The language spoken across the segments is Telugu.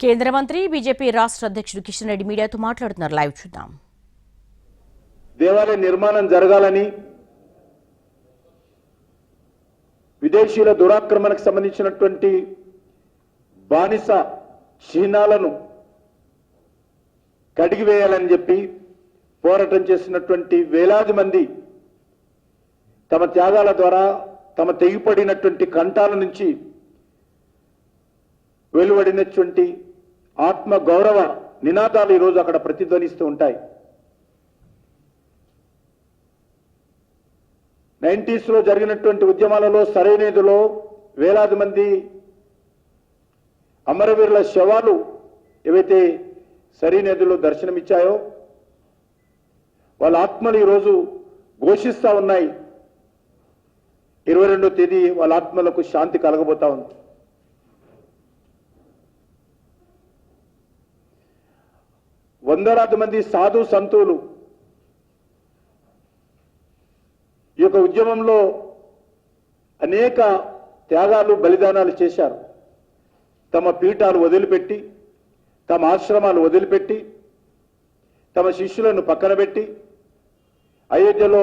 కేంద్ర మంత్రి బీజేపీ రాష్ట్ర అధ్యక్షుడు కిషన్ రెడ్డి మీడియాతో మాట్లాడుతున్నారు. లైవ్ చూద్దాం. దేవాలయ నిర్మాణం జరగాలని విదేశీయుల దురాక్రమణకు సంబంధించినటువంటి బానిస చిహ్నాలను కడిగివేయాలని చెప్పి పోరాటం చేసినటువంటి వేలాది మంది తమ త్యాగాల ద్వారా తమ తెగిపడినటువంటి కంఠాల నుంచి వెలువడినటువంటి ఆత్మ గౌరవ నినాదాలు ఈరోజు అక్కడ ప్రతిధ్వనిస్తూ ఉంటాయి. నైంటీస్లో జరిగినటువంటి ఉద్యమాలలో సరైనదిలో వేలాది మంది అమరవీరుల శవాలు ఏవైతే సరైనదిలో దర్శనమిచ్చాయో వాళ్ళ ఆత్మలు ఈరోజు ఘోషిస్తా ఉన్నాయి. ఇరవై రెండో తేదీ వాళ్ళ ఆత్మలకు శాంతి కలగబోతా ఉంది. వందలాది మంది సాధు సంతులు ఈ యొక్క ఉద్యమంలో అనేక త్యాగాలు బలిదానాలు చేశారు. తమ పీఠాలు వదిలిపెట్టి తమ ఆశ్రమాలు వదిలిపెట్టి తమ శిష్యులను పక్కన పెట్టి అయోధ్యలో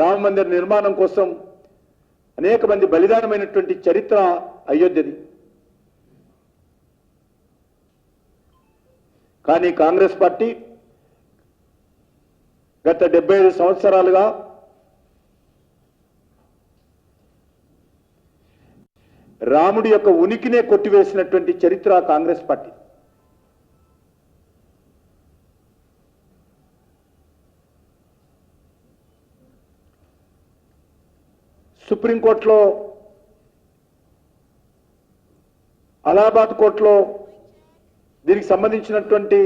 రామ మందిర నిర్మాణం కోసం అనేక మంది బలిదానమైనటువంటి చరిత్ర అయోధ్యది. కానీ కాంగ్రెస్ పార్టీ గత డెబ్బై ఐదు సంవత్సరాలుగా రాముడి యొక్క ఉనికినే కొట్టివేసినటువంటి చరిత్ర కాంగ్రెస్ పార్టీ. సుప్రీంకోర్టులో అలహాబాద్ కోర్టులో దీనికి సంబంధించినటువంటి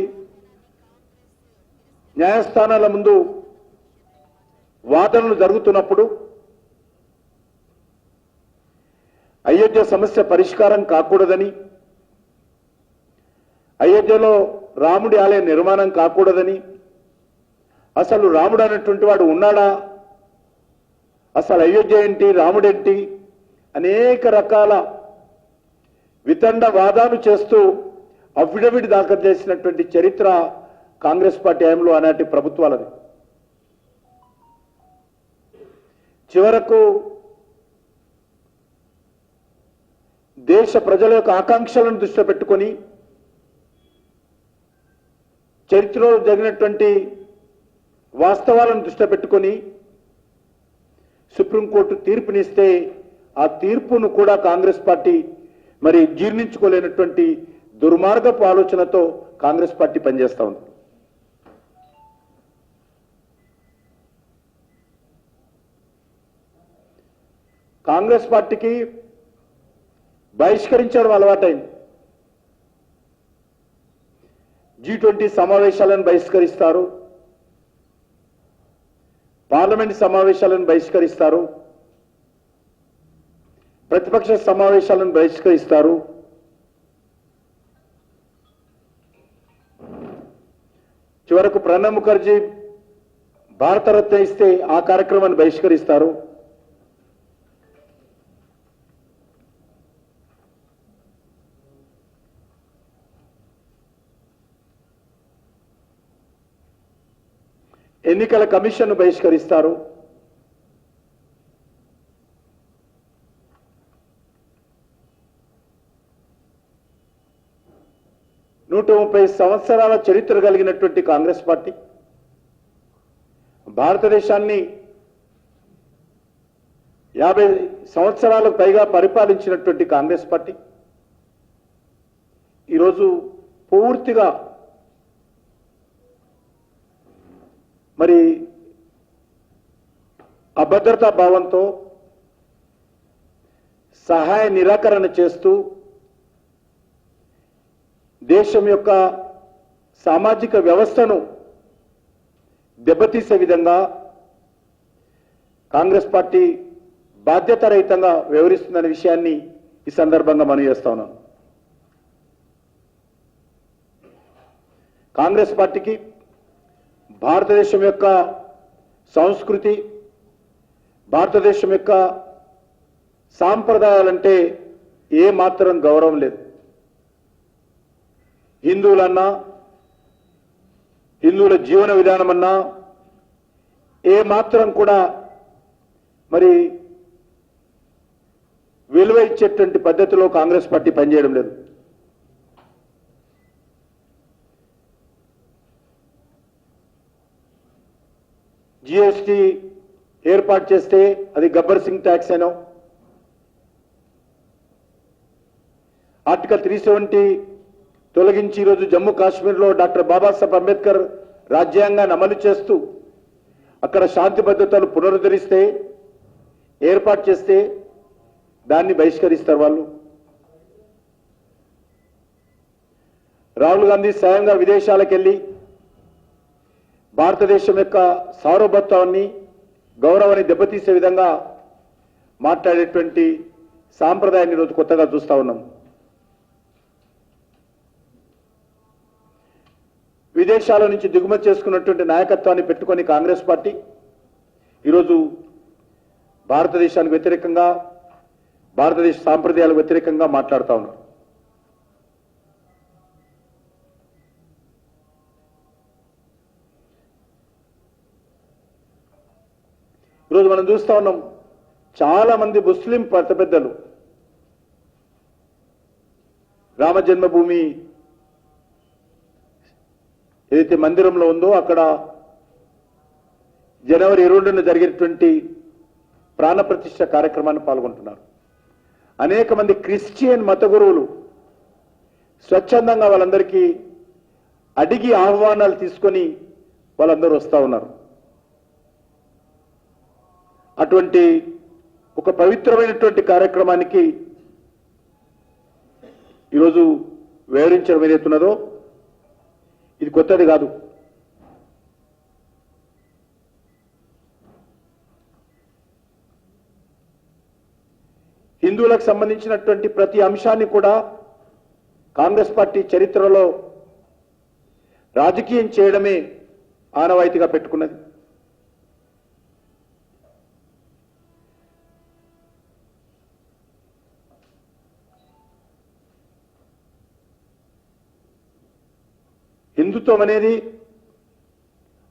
న్యాయస్థానాల ముందు వాదనలు జరుగుతున్నప్పుడు అయోధ్య సమస్య పరిష్కారం కాకూడదని అయోధ్యలో రాముడి ఆలయ నిర్మాణం కాకూడదని అసలు రాముడు అనేటువంటి వాడు ఉన్నాడా అసలు అయోధ్య ఏంటి రాముడేంటి అనేక రకాల వితండ వాదాలు చేస్తూ అఫిడవిట్ దాఖలు చేసినటువంటి చరిత్ర కాంగ్రెస్ పార్టీ హయాంలో ఆనాటి ప్రభుత్వాలది. చివరకు దేశ ప్రజల యొక్క ఆకాంక్షలను దృష్టిలో పెట్టుకొని చరిత్రలో జరిగినటువంటి వాస్తవాలను దృష్టిలో పెట్టుకొని సుప్రీంకోర్టు తీర్పునిస్తే ఆ తీర్పును కూడా కాంగ్రెస్ పార్టీ మరి జీర్ణించుకోలేనటువంటి దుర్మార్గపు ఆలోచనతో కాంగ్రెస్ పార్టీ పనిచేస్తూ ఉంది. కాంగ్రెస్ పార్టీకి బహిష్కరించడం అలవాటైంది. జీ ట్వంటీ సమావేశాలను బహిష్కరిస్తారు. పార్లమెంట్ సమావేశాలను బహిష్కరిస్తారు. ప్రతిపక్ష సమావేశాలను బహిష్కరిస్తారు. చివరకు ప్రణబ్ ముఖర్జీ భారతరత్న ఇస్తే ఆ కార్యక్రమాన్ని బహిష్కరిస్తారు. ఎన్నికల కమిషన్ బహిష్కరిస్తారు. నూట ముప్పై సంవత్సరాల చరిత్ర కలిగినటువంటి కాంగ్రెస్ పార్టీ. భారతదేశాన్ని యాభై సంవత్సరాలకు పైగా పరిపాలించినటువంటి కాంగ్రెస్ పార్టీ. ఈరోజు పూర్తిగా మరి అభద్రతా భావంతో సహాయ నిరాకరణ చేస్తూ దేశం యొక్క సామాజిక వ్యవస్థను దెబ్బతీసే విధంగా కాంగ్రెస్ పార్టీ బాధ్యతారహితంగా వ్యవహరిస్తుందనే విషయాన్ని ఈ సందర్భంగా మనం చేస్తా ఉన్నాం. కాంగ్రెస్ పార్టీకి భారతదేశం యొక్క సంస్కృతి భారతదేశం యొక్క సాంప్రదాయాలంటే ఏ మాత్రం గౌరవం లేదు. హిందువులన్నా హిందువుల జీవన విధానమన్నా ఏ మాత్రం కూడా మరి విలువ ఇచ్చేటువంటి పద్ధతిలో కాంగ్రెస్ పార్టీ పనిచేయడం లేదు. జిఎస్టి ఏర్పాటు చేస్తే అది గబ్బర్ సింగ్ ట్యాక్స్ అనో ఆర్టికల్ త్రీ సెవెంటీ తొలగించి ఈరోజు జమ్మూ కాశ్మీర్లో డాక్టర్ బాబాసాహెబ్ అంబేద్కర్ రాజ్యాంగాన్ని అమలు చేస్తూ అక్కడ శాంతి భద్రతలు పునరుద్ధరిస్తే ఏర్పాటు చేస్తే దాన్ని బహిష్కరిస్తారు వాళ్ళు. రాహుల్ గాంధీ స్వయంగా విదేశాలకు వెళ్ళి భారతదేశం యొక్క సార్వభౌత్వాన్ని గౌరవాన్ని దెబ్బతీసే విధంగా మాట్లాడేటువంటి సాంప్రదాయాన్ని ఈరోజు కొత్తగా చూస్తూ ఉన్నాం. విదేశాల నుంచి దిగుమతి చేసుకున్నటువంటి నాయకత్వాన్ని పెట్టుకొని కాంగ్రెస్ పార్టీ ఈరోజు భారతదేశానికి వ్యతిరేకంగా భారతదేశ సాంప్రదాయాలకు వ్యతిరేకంగా మాట్లాడుతూ ఉన్నారు. ఈరోజు మనం చూస్తా ఉన్నాం చాలా మంది ముస్లిం పెద్ద పెద్దలు రామ జన్మభూమి ఏదైతే మందిరంలో ఉందో అక్కడ జనవరి ఇరవై రెండున ప్రాణప్రతిష్ఠ కార్యక్రమాన్ని పాల్గొంటున్నారు. అనేక మంది క్రిస్టియన్ మత గురువులు స్వచ్ఛందంగా వాళ్ళందరికీ అడిగి ఆహ్వానాలు తీసుకొని వాళ్ళందరూ వస్తూ ఉన్నారు. అటువంటి ఒక పవిత్రమైనటువంటి కార్యక్రమానికి ఈరోజు వివరించడం ఏదైతున్నదో ఇది కొత్తది కాదు. హిందువులకు సంబంధించినటువంటి ప్రతి అంశాన్ని కూడా కాంగ్రెస్ పార్టీ చరిత్రలో రాజకీయం చేయడమే ఆనవాయితీగా పెట్టుకున్నది. హిందుత్వం అనేది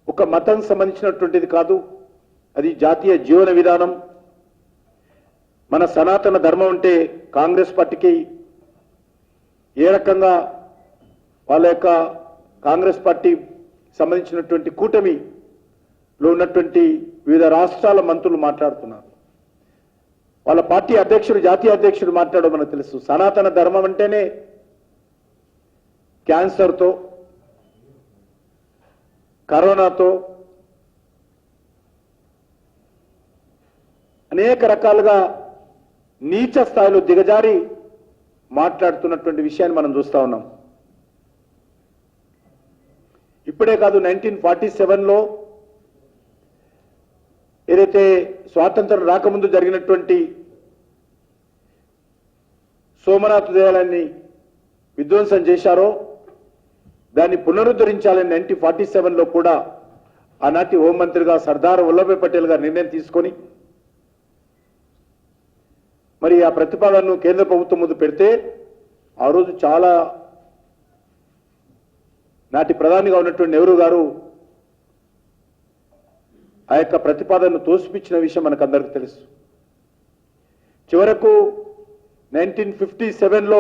ఒక మతం సంబంధించినటువంటిది కాదు. అది జాతీయ జీవన విధానం. మన సనాతన ధర్మం అంటే కాంగ్రెస్ పార్టీకి ఏ రకంగా వాళ్ళ యొక్క కాంగ్రెస్ పార్టీ సంబంధించినటువంటి కూటమిలో ఉన్నటువంటి వివిధ రాష్ట్రాల మంత్రులు మాట్లాడుతున్నారు. వాళ్ళ పార్టీ అధ్యక్షుడు జాతీయ అధ్యక్షుడు మాట్లాడడం మనకు తెలుసు. సనాతన ధర్మం అంటేనే క్యాన్సర్తో కరోనాతో అనేక రకాలుగా నీచ స్థాయిలో దిగజారి మాట్లాడుతున్నటువంటి విషయాన్ని మనం చూస్తా ఉన్నాం. ఇప్పుడే కాదు నైన్టీన్ ఫార్టీ సెవెన్లో ఏదైతే స్వాతంత్రం రాకముందు జరిగినటువంటి సోమనాథ్ దేవాలయాన్ని విధ్వంసం చేశారో దాన్ని పునరుద్ధరించాలని నైన్టీన్ ఫార్టీ సెవెన్లో కూడా ఆనాటి హోంమంత్రిగా సర్దార్ వల్లభాయ్ పటేల్ గారు నిర్ణయం తీసుకొని మరి ఆ ప్రతిపాదనను కేంద్ర ప్రభుత్వం ముందు పెడితే ఆ రోజు చాలా నాటి ప్రధానిగా ఉన్నటువంటి నెహ్రూ గారు ఆ యొక్క ప్రతిపాదనను తోసిపించిన విషయం మనకందరికీ తెలుసు. చివరకు నైన్టీన్ ఫిఫ్టీ సెవెన్లో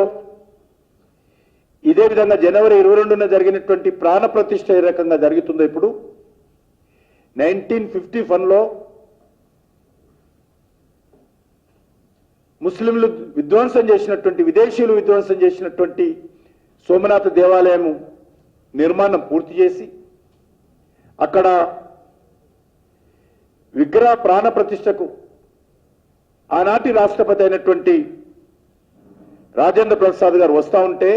ఇదే విధంగా జనవరి ఇరవై రెండున జరిగినటువంటి ప్రాణ ప్రతిష్ట ఏ రకంగా జరుగుతుందో ఇప్పుడు నైన్టీన్ ఫిఫ్టీ వన్లో ముస్లింలు విధ్వంసం చేసినటువంటి విదేశీయులు విధ్వంసం చేసినటువంటి సోమనాథ దేవాలయము నిర్మాణం పూర్తి చేసి అక్కడ విగ్రహ ప్రాణ ప్రతిష్టకు ఆనాటి రాష్ట్రపతి అయినటువంటి రాజేంద్ర ప్రసాద్ గారు వస్తా ఉంటే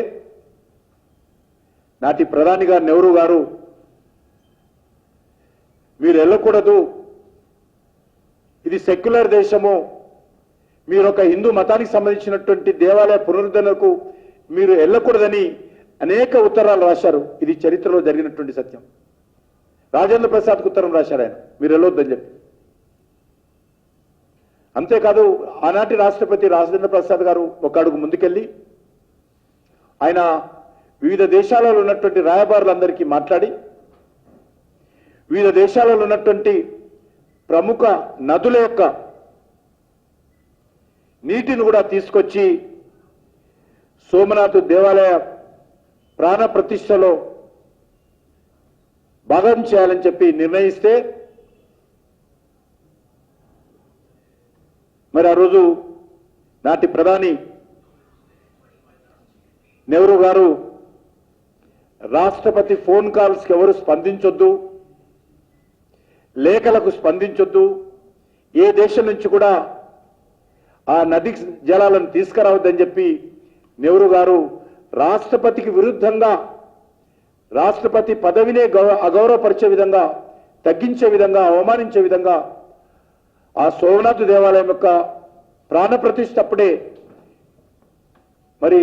నాటి ప్రధాని గారు నెహ్రూ గారు? మీరు వెళ్ళకూడదు. ఇది సెక్యులర్ దేశము. మీరు ఒక హిందూ మతానికి సంబంధించినటువంటి దేవాలయ పునరుద్ధరణకు మీరు వెళ్ళకూడదని అనేక ఉత్తరాలు రాశారు. ఇది చరిత్రలో జరిగినటువంటి సత్యం. రాజేంద్ర ప్రసాద్కు ఉత్తరం రాశారు ఆయన. మీరు వెళ్ళొద్దని చెప్పి. అంతేకాదు ఆనాటి రాష్ట్రపతి రాజేంద్ర ప్రసాద్ గారు ఒక అడుగు ముందుకెళ్ళి ఆయన వివిధ దేశాలలో ఉన్నటువంటి రాయబారులందరికీ మాట్లాడి వివిధ దేశాలలో ఉన్నటువంటి ప్రముఖ నదుల యొక్క నీటిని కూడా తీసుకొచ్చి సోమనాథ్ దేవాలయ ప్రాణ ప్రతిష్టలో భాగం చేయాలని చెప్పి నిర్ణయిస్తే మరి ఆ రోజు నాటి ప్రధాని నెహ్రూ గారు రాష్ట్రపతి ఫోన్ కాల్స్కి ఎవరు స్పందించొద్దు లేఖలకు స్పందించొద్దు ఏ దేశం నుంచి కూడా ఆ నది జలాలను తీసుకురావద్దని చెప్పి నెహ్రూ గారు రాష్ట్రపతికి విరుద్ధంగా రాష్ట్రపతి పదవినే అగౌరవపరిచే విధంగా తగ్గించే విధంగా అవమానించే విధంగా ఆ సోమనాథ్ దేవాలయం యొక్క ప్రాణప్రతిష్ఠప్పుడే అప్పుడే మరి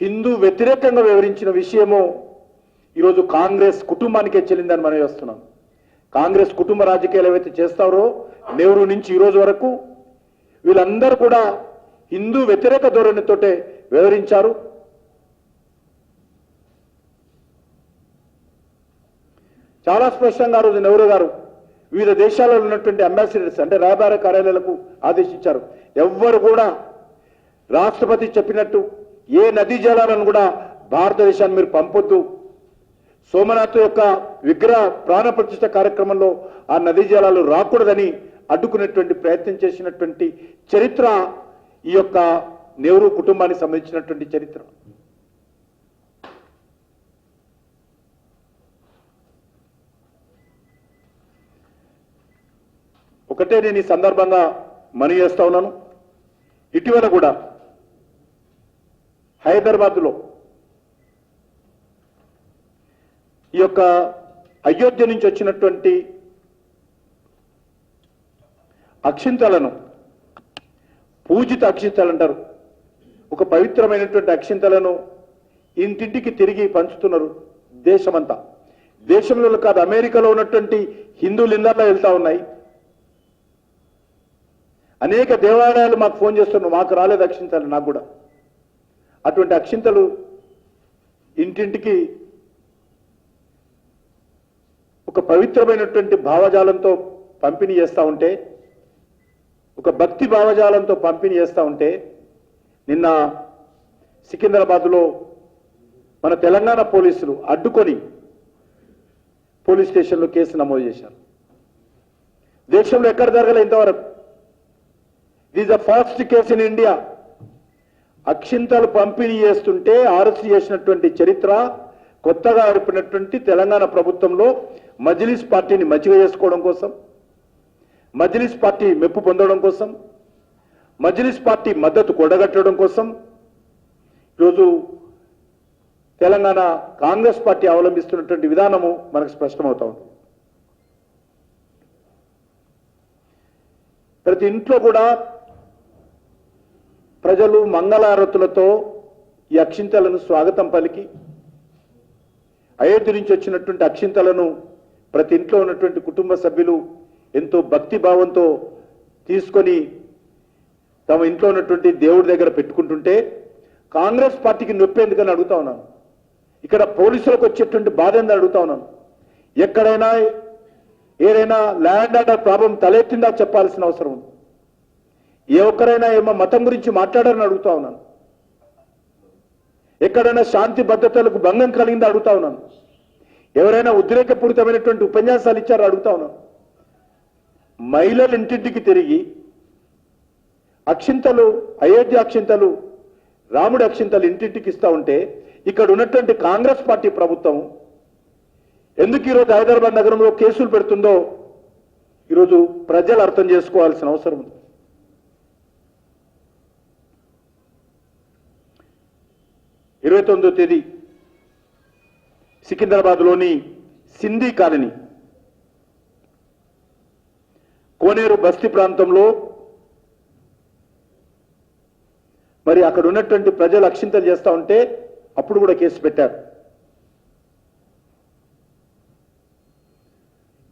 హిందూ వ్యతిరేకంగా వివరించిన విషయము ఈరోజు కాంగ్రెస్ కుటుంబానికే చెల్లిందని మనం చేస్తున్నాం. కాంగ్రెస్ కుటుంబ రాజకీయాలు ఏవైతే చేస్తారో నెహ్రూ నుంచి ఈ రోజు వరకు వీళ్ళందరూ కూడా హిందూ వ్యతిరేక ధోరణితోటే వివరించారు చాలా స్పష్టంగా ఆ రోజు నెహ్రూ గారు వివిధ దేశాలలో ఉన్నటువంటి అంబాసిడర్స్ అంటే రాయబార కార్యాలయాలకు ఆదేశించారు. ఎవ్వరు కూడా రాష్ట్రపతి చెప్పినట్టు ఏ నదీ జలాలను కూడా భారతదేశాన్ని మీరు పంపొద్దు. సోమనాథ్ యొక్క విగ్రహ ప్రాణ ప్రతిష్ట కార్యక్రమంలో ఆ నదీ జలాలు రాకూడదని అడ్డుకునేటువంటి ప్రయత్నం చేసినటువంటి చరిత్ర ఈ యొక్క నెహ్రూ కుటుంబానికి సంబంధించినటువంటి చరిత్ర. ఒకటే నేను ఈ సందర్భంగా మనవి చేస్తా ఉన్నాను. ఇటీవల కూడా హైదరాబాద్లో. ఈ యొక్క అయోధ్య నుంచి వచ్చినటువంటి అక్షింతలను పూజిత అక్షింతలు అంటారు. ఒక పవిత్రమైనటువంటి అక్షింతలను ఇంటింటికి తిరిగి పంచుతున్నారు దేశమంతా. దేశంలో కాదు అమెరికాలో ఉన్నటువంటి హిందువులు ఇళ్ళల్లో వెళ్తా ఉన్నాయి. అనేక దేవాలయాలు మాకు ఫోన్ చేస్తున్నారు మాకు రాలేదు అక్షింతలు నాకు కూడా. అటువంటి అక్షింతలు ఇంటింటికి ఒక పవిత్రమైనటువంటి భావజాలంతో పంపిణీ చేస్తూ ఉంటే ఒక భక్తి భావజాలంతో పంపిణీ చేస్తూ ఉంటే నిన్న సికింద్రాబాద్లో మన తెలంగాణ పోలీసులు అడ్డుకొని పోలీస్ స్టేషన్లో కేసు నమోదు చేశారు. దేశంలో ఎక్కడ జరగలే ఇంతవరకు. This the first case in India అక్షింతలు పంపిణీ చేస్తుంటే అరెస్ట్ చేసినటువంటి చరిత్ర కొత్తగా ఏర్పడినటువంటి తెలంగాణ ప్రభుత్వంలో మజ్లిస్ పార్టీని మజ్జిగ చేసుకోవడం కోసం మజ్లిస్ పార్టీ మెప్పు పొందడం కోసం మజ్లిస్ పార్టీ మద్దతు కొడగట్టడం కోసం ఈరోజు తెలంగాణ కాంగ్రెస్ పార్టీ అవలంబిస్తున్నటువంటి విధానము మనకు స్పష్టమవుతా ఉంది. ప్రతి ఇంట్లో కూడా ప్రజలు మంగళారతులతో ఈ అక్షింతలను స్వాగతం పలికి అయోధ్య నుంచి వచ్చినటువంటి అక్షింతలను ప్రతి ఇంట్లో ఉన్నటువంటి కుటుంబ సభ్యులు ఎంతో భక్తి భావంతో తీసుకొని తమ ఇంట్లో ఉన్నటువంటి దేవుడి దగ్గర పెట్టుకుంటుంటే కాంగ్రెస్ పార్టీకి నొప్పి ఎందుకని అడుగుతా ఉన్నాను. ఇక్కడ పోలీసులకు వచ్చేటువంటి బాధ ఏందని అడుగుతా ఉన్నాను. ఎక్కడైనా ఏదైనా ల్యాండ్ ఆర్డర్ ప్రాబ్లం తలెత్తిందా చెప్పాల్సిన అవసరం ఉంది. ఏ ఒక్కరైనా ఏమో మతం గురించి మాట్లాడారని అడుగుతా ఉన్నాను. ఎక్కడైనా శాంతి భద్రతలకు భంగం కలిగిందా అడుగుతా ఉన్నాను. ఎవరైనా ఉద్రేకపూరితమైనటువంటి ఉపన్యాసాలు ఇచ్చారో అడుగుతా ఉన్నాను. మహిళలు ఇంటింటికి తిరిగి అక్షింతలు అయోధ్య అక్షింతలు రాముడి అక్షింతలు ఇంటింటికి ఇస్తా ఉంటే ఇక్కడ ఉన్నటువంటి కాంగ్రెస్ పార్టీ ప్రభుత్వం ఎందుకు ఈరోజు హైదరాబాద్ నగరంలో కేసులు పెడుతుందో ఈరోజు ప్రజలు అర్థం చేసుకోవాల్సిన అవసరం ఉంది. ఇరవై తొమ్మిదో తేదీ సికింద్రాబాద్లోని సింధీ కాలనీ. కోనేరు బస్తీ ప్రాంతంలో మరి అక్కడ ఉన్నటువంటి ప్రజలు అక్షింతలు చేస్తా ఉంటే అప్పుడు కూడా కేసు పెట్టారు.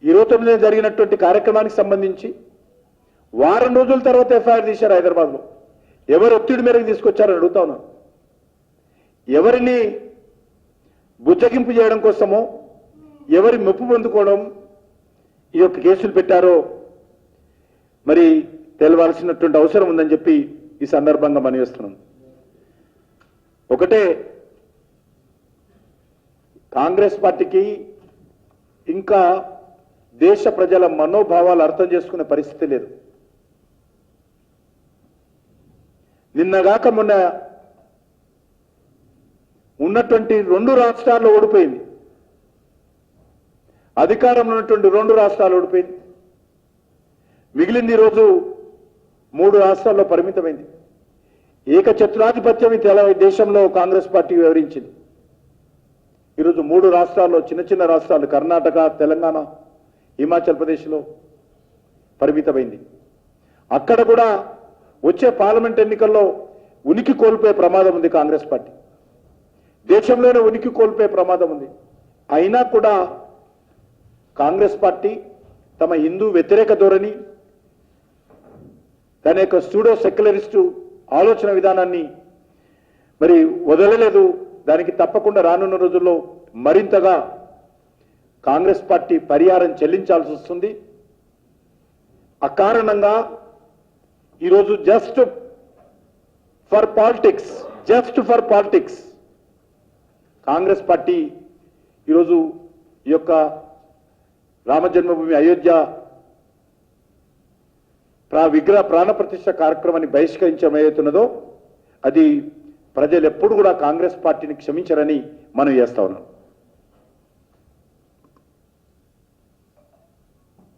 ఇరవై తొమ్మిది జరిగినటువంటి కార్యక్రమానికి సంబంధించి వారం రోజుల తర్వాత ఎఫ్ఐఆర్ తీశారు హైదరాబాద్లో. ఎవరు ఒత్తిడి మేరకు తీసుకొచ్చారని అడుగుతా ఉన్నాను. ఎవరిని బుజ్జగింపు చేయడం కోసమో ఎవరి మెప్పు పొందుకోవడం ఈ యొక్క కేసులు పెట్టారో మరి తెలవాల్సినటువంటి అవసరం ఉందని చెప్పి ఈ సందర్భంగా మనవేస్తున్నాం ఒకటే కాంగ్రెస్ పార్టీకి ఇంకా దేశ ప్రజల మనోభావాలు అర్థం చేసుకునే పరిస్థితి లేదు. నిన్నగాక మొన్న ఉన్నటువంటి రెండు రాష్ట్రాల్లో ఓడిపోయింది. అధికారంలో ఉన్నటువంటి రెండు రాష్ట్రాలు ఓడిపోయింది. మిగిలింది ఈరోజు మూడు రాష్ట్రాల్లో పరిమితమైంది. ఏకఛత్రాధిపత్యం తెల దేశంలో కాంగ్రెస్ పార్టీ వివరించింది. ఈరోజు మూడు రాష్ట్రాల్లో చిన్న చిన్న రాష్ట్రాలు కర్ణాటక తెలంగాణ హిమాచల్ ప్రదేశ్లో పరిమితమైంది. అక్కడ కూడా వచ్చే పార్లమెంట్ ఎన్నికల్లో ఉనికి కోల్పోయే ప్రమాదం ఉంది కాంగ్రెస్ పార్టీ. దేశంలోనే ఉనికి కోల్పోయే ప్రమాదం ఉంది. అయినా కూడా కాంగ్రెస్ పార్టీ తమ హిందూ వ్యతిరేక ధోరణి తన యొక్క స్టూడో సెక్యులరిస్టు ఆలోచన విధానాన్ని మరి వదలలేదు. దానికి తప్పకుండా రానున్న రోజుల్లో మరింతగా కాంగ్రెస్ పార్టీ పరిహారం చెల్లించాల్సి వస్తుంది. అకారణంగా ఈరోజు just for politics just for politics Congress party ఈరోజు ఈ యొక్క రామజన్మభూమి అయోధ్య ప్రా విగ్రహ ప్రాణప్రతిష్ట కార్యక్రమాన్ని బహిష్కరించడం ఏదైతున్నదో అది ప్రజలు ఎప్పుడు కూడా కాంగ్రెస్ పార్టీని క్షమించరని మనం చేస్తా ఉన్నాం.